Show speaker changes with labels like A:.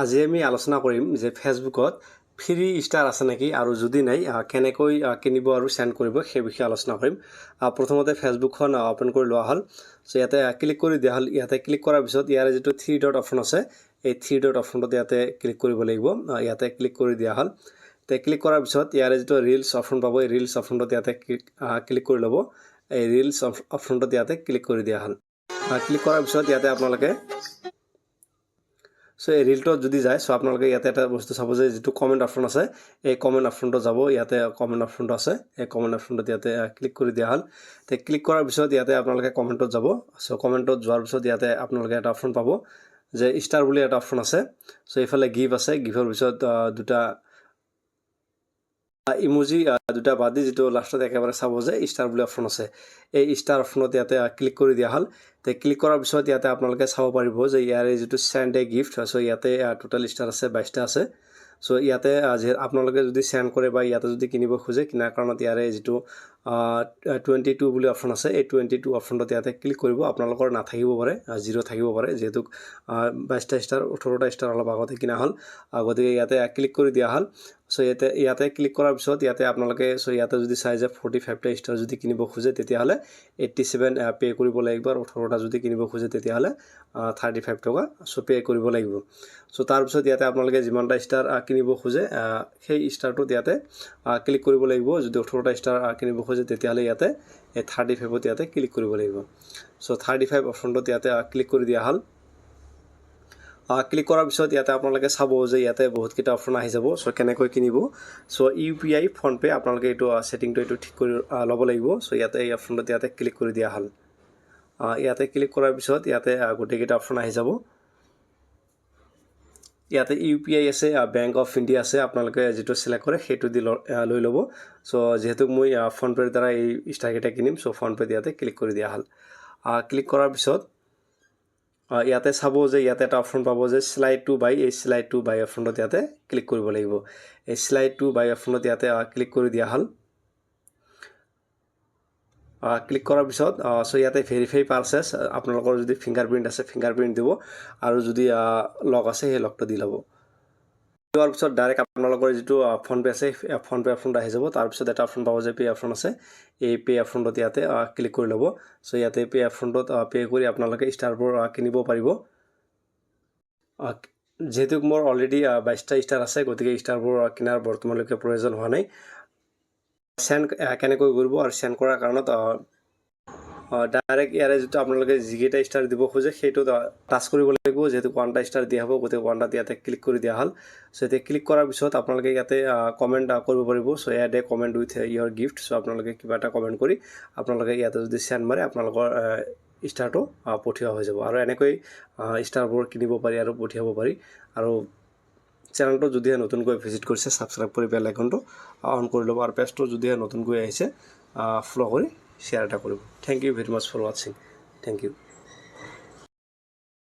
A: আজি আমি আলোচনা কৰিম যে ফেচবুকত ফ্ৰী ষ্টাৰ আছে নেকি আৰু যদি নাই কেনেকৈ কিনিব আৰু চেণ্ড কৰিব সেই বিষয়ে আলোচনা কৰিম। প্ৰথমতে ফেচবুকখন অ'পেন কৰি লোৱা হ'ল। চ' ইয়াতে ক্লিক কৰি দিয়া হ'ল। ইয়াতে ক্লিক কৰাৰ পিছত ইয়াৰে যিটো থ্ৰী ডট অপশ্যন আছে, এই থ্ৰী ডট অপশ্যনটোত ইয়াতে ক্লিক কৰিব লাগিব। ইয়াতে ক্লিক কৰি দিয়া হ'ল। তে ক্লিক কৰাৰ পিছত ইয়াৰে যিটো ৰিলছ অপশ্যন পাব, এই ৰিলছ অপশ্যনটোত ইয়াতে ক্লিক কৰি ল'ব। এই ৰিলছ অপশ্যনটোত ইয়াতে ক্লিক কৰি দিয়া হ'ল। ক্লিক কৰাৰ পিছত ইয়াতে আপোনালোকে চ' এই ৰিলটোত যদি যায় চ' আপোনালোকে ইয়াতে এটা বস্তু চাব যে যিটো কমেণ্ট অপশ্যন আছে, এই কমেণ্ট অপশ্যনটো যাব, ইয়াতে কমেণ্ট অপশ্যনটো আছে, এই কমেণ্ট অপশ্যনটোত ইয়াতে ক্লিক কৰি দিয়া হ'ল। তে ক্লিক কৰাৰ পিছত ইয়াতে আপোনালোকে কমেণ্টত যাব। চ' কমেণ্টত যোৱাৰ পিছত ইয়াতে আপোনালোকে এটা অপশ্যন পাব, যে ষ্টাৰ বুলি এটা অপশ্যন আছে। চ' এইফালে গিভ আছে। গিভৰ পিছত দুটা ইমুজি দুটা বাদ দি যিটো লাষ্টত একেবাৰে চাব যে ষ্টাৰ বুলি অপশ্যন আছে। এই ষ্টাৰ অপশ্যনত ইয়াতে ক্লিক কৰি দিয়া হ'ল। তে ক্লিক কৰাৰ পিছত ইয়াতে আপোনালোকে চাব পাৰিব যে ইয়াৰে যিটো চেণ্ড এ গিফ্ট চ' ইয়াতে টোটেল ষ্টাৰ আছে বাইছটা আছে। চ' ইয়াতে আপোনালোকে যদি চেণ্ড কৰে বা ইয়াতে যদি কিনিব খোজে কিনাৰ কাৰণত ইয়াৰে যিটো টুৱেণ্টি টু বুলি অপশ্যন আছে এই টুৱেণ্টি টু অপশ্যনটোত ইয়াতে ক্লিক কৰিব। আপোনালোকৰ নাথাকিব পাৰে জিৰ' থাকিব পাৰে। যিহেতু বাইছটা ষ্টাৰ ওঠৰটা ষ্টাৰ অলপ আগতে কিনা হ'ল। গতিকে ইয়াতে ক্লিক কৰি দিয়া হ'ল। চ' ইয়াতে ইয়াতে ক্লিক কৰাৰ পিছত ইয়াতে আপোনালোকে চ' ইয়াতে যদি চাই যে ফৰ্টি ফাইভটা ষ্টাৰ যদি কিনিব খোজে তেতিয়াহ'লে এইট্টি ছেভেন পে' কৰিব লাগিব আৰু ওঠৰটা যদি কিনিব খোজে তেতিয়াহ'লে থাৰ্টি ফাইভ টকা চ' পে' কৰিব লাগিব। চ' তাৰপিছত ইয়াতে আপোনালোকে যিমানটা ষ্টাৰ কিনিব খোজে সেই ষ্টাৰটোত ইয়াতে ক্লিক কৰিব লাগিব। যদি ওঠৰটা ষ্টাৰ কিনিব খোজে তেতিয়াহ'লে ইয়াতে এই থাৰ্টি ফাইভত ইয়াতে ক্লিক কৰিব লাগিব। চ' থাৰ্টি ফাইভ অপশ্যনটোত ইয়াতে ক্লিক কৰি দিয়া হ'ল। ক্লিক কৰাৰ পিছত ইয়াতে আপোনালোকে চাব যে ইয়াতে বহুতকেইটা অপশ্যন আহি যাব। চ' কেনেকৈ কিনিব? চ' ইউ পি আই ফোনপে' আপোনালোকে এইটো ছেটিংটো এইটো ঠিক কৰি ল'ব লাগিব। চ' ইয়াতে এই অপশ্যনটোত ইয়াতে ক্লিক কৰি দিয়া হ'ল। ইয়াতে ক্লিক কৰাৰ পিছত ইয়াতে গোটেইকেইটা অপশ্যন আহি যাব। ইয়াতে ইউ পি আই আছে বেংক অফ ইণ্ডিয়া আছে আপোনালোকে যিটো চিলেক্ট কৰে সেইটো দি ল- ল'ব। চ' যিহেতু মই ফোনপে'ৰ দ্বাৰা এই ষ্টাৰকেইটা কিনিম চ' ফোনপে' ইয়াতে ক্লিক কৰি দিয়া হ'ল। ক্লিক কৰাৰ পিছত ইয়াতে চাব যে ইয়াতে এটা অপশ্যন পাব যে শ্লাইড টু বাই এই শ্লাইড টু বাই অপশ্যনটোত ইয়াতে ক্লিক কৰিব লাগিব। এই শ্লাইড টু বাই অপশ্যনত ইয়াতে ক্লিক কৰি দিয়া হ'ল। ক্লিক কৰাৰ পিছত চ' ইয়াতে ভেৰিফাই পাৰ্চেছ আপোনালোকৰ যদি ফিংগাৰ প্ৰিণ্ট আছে ফিংগাৰ প্ৰিণ্ট দিব। আৰু যদি লক আছে সেই লকটো দি ল'ব। লোৱাৰ পিছত ডাইৰেক্ট আপোনালোকৰ যিটো ফোনপে' আছে ফোনপে' অপশ্যনটো আহি যাব। তাৰপিছত এটা অপশ্যন পাব যে পে' অপশ্যন আছে। এই পে' অপশ্যনটোত ইয়াতে ক্লিক কৰি ল'ব। চ' ইয়াতে পে' অপশ্যনটোত পে' কৰি আপোনালোকে ষ্টাৰবোৰ কিনিব পাৰিব। যিহেতু মোৰ অলৰেডি বাইছটা ষ্টাৰ আছে, গতিকে ষ্টাৰবোৰ কিনাৰ বৰ্তমানলৈকে প্ৰয়োজন হোৱা নাই। চেণ্ড কেনেকৈ কৰিব আৰু চেণ্ড কৰাৰ কাৰণত ডাইৰেক্ট ইয়াৰে যিটো আপোনালোকে যিকেইটা ষ্টাৰ দিব খোজে, সেইটোত টাচ কৰিব লাগিব। যিহেতু ওৱানটা ষ্টাৰ দিয়া হ'ব, গতিকে ওৱানটাত ইয়াতে ক্লিক কৰি দিয়া হ'ল। চ' এতিয়া ক্লিক কৰাৰ পিছত আপোনালোকে ইয়াতে কমেণ্ট কৰিব পাৰিব। So' a comment with your gift so' আপোনালোকে কিবা এটা কমেণ্ট কৰি আপোনালোকে ইয়াতে যদি চেণ্ড মাৰে, আপোনালোকৰ ষ্টাৰটো পঠিওৱা হৈ যাব। আৰু এনেকৈ ষ্টাৰবোৰ কিনিব পাৰি আৰু পঠিয়াব পাৰি। আৰু চেনেলটো যদিহে নতুনকৈ ভিজিট কৰিছে ছাবস্ক্ৰাইব কৰি বেল আইকনটো অন কৰি ল'ব। আৰু পেজটো যদিহে নতুনকৈ আহিছে ফ'ল' কৰি শ্বেয়াৰ করব। Thank you very much for watching thank you